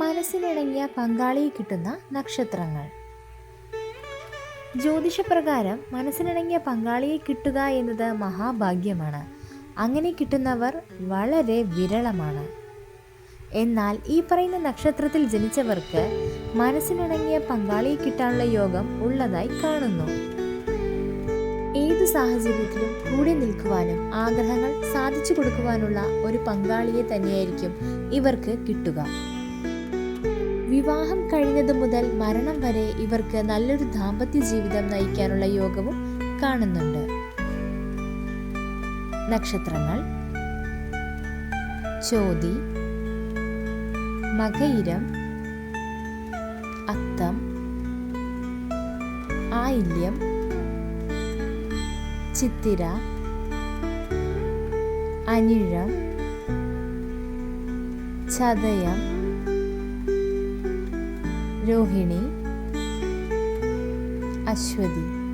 മനസ്സിനിണങ്ങിയ പങ്കാളിയെ കിട്ടുന്ന നക്ഷത്രങ്ങൾ. ജ്യോതിഷപ്രകാരം മനസ്സിനിണങ്ങിയ പങ്കാളിയെ കിട്ടുക എന്നത് മഹാഭാഗ്യമാണ്. അങ്ങനെ കിട്ടുന്നവർ വളരെ വിരളമാണ്. എന്നാൽ ഈ പറയുന്ന നക്ഷത്രത്തിൽ ജനിച്ചവർക്ക് മനസ്സിനിണങ്ങിയ പങ്കാളിയെ കിട്ടാനുള്ള യോഗം ഉള്ളതായി കാണുന്നു. ഏത് സാഹചര്യത്തിലും കൂടെ നിൽക്കുവാനും ആഗ്രഹങ്ങൾ സാധിച്ചു കൊടുക്കുവാനുള്ള ഒരു പങ്കാളിയെ തന്നെയായിരിക്കും ഇവർക്ക് കിട്ടുക. വിവാഹം കഴിഞ്ഞതു മുതൽ മരണം വരെ ഇവർക്ക് നല്ലൊരു ദാമ്പത്യ ജീവിതം നയിക്കാനുള്ള യോഗവും കാണുന്നുണ്ട്. നക്ഷത്രങ്ങൾ. ചോതി. മകയിരം. അത്തം. ആയില്യം. ചിത്തിര. അനിഴം. ചതയം. രോഹിണി അശ്വതി.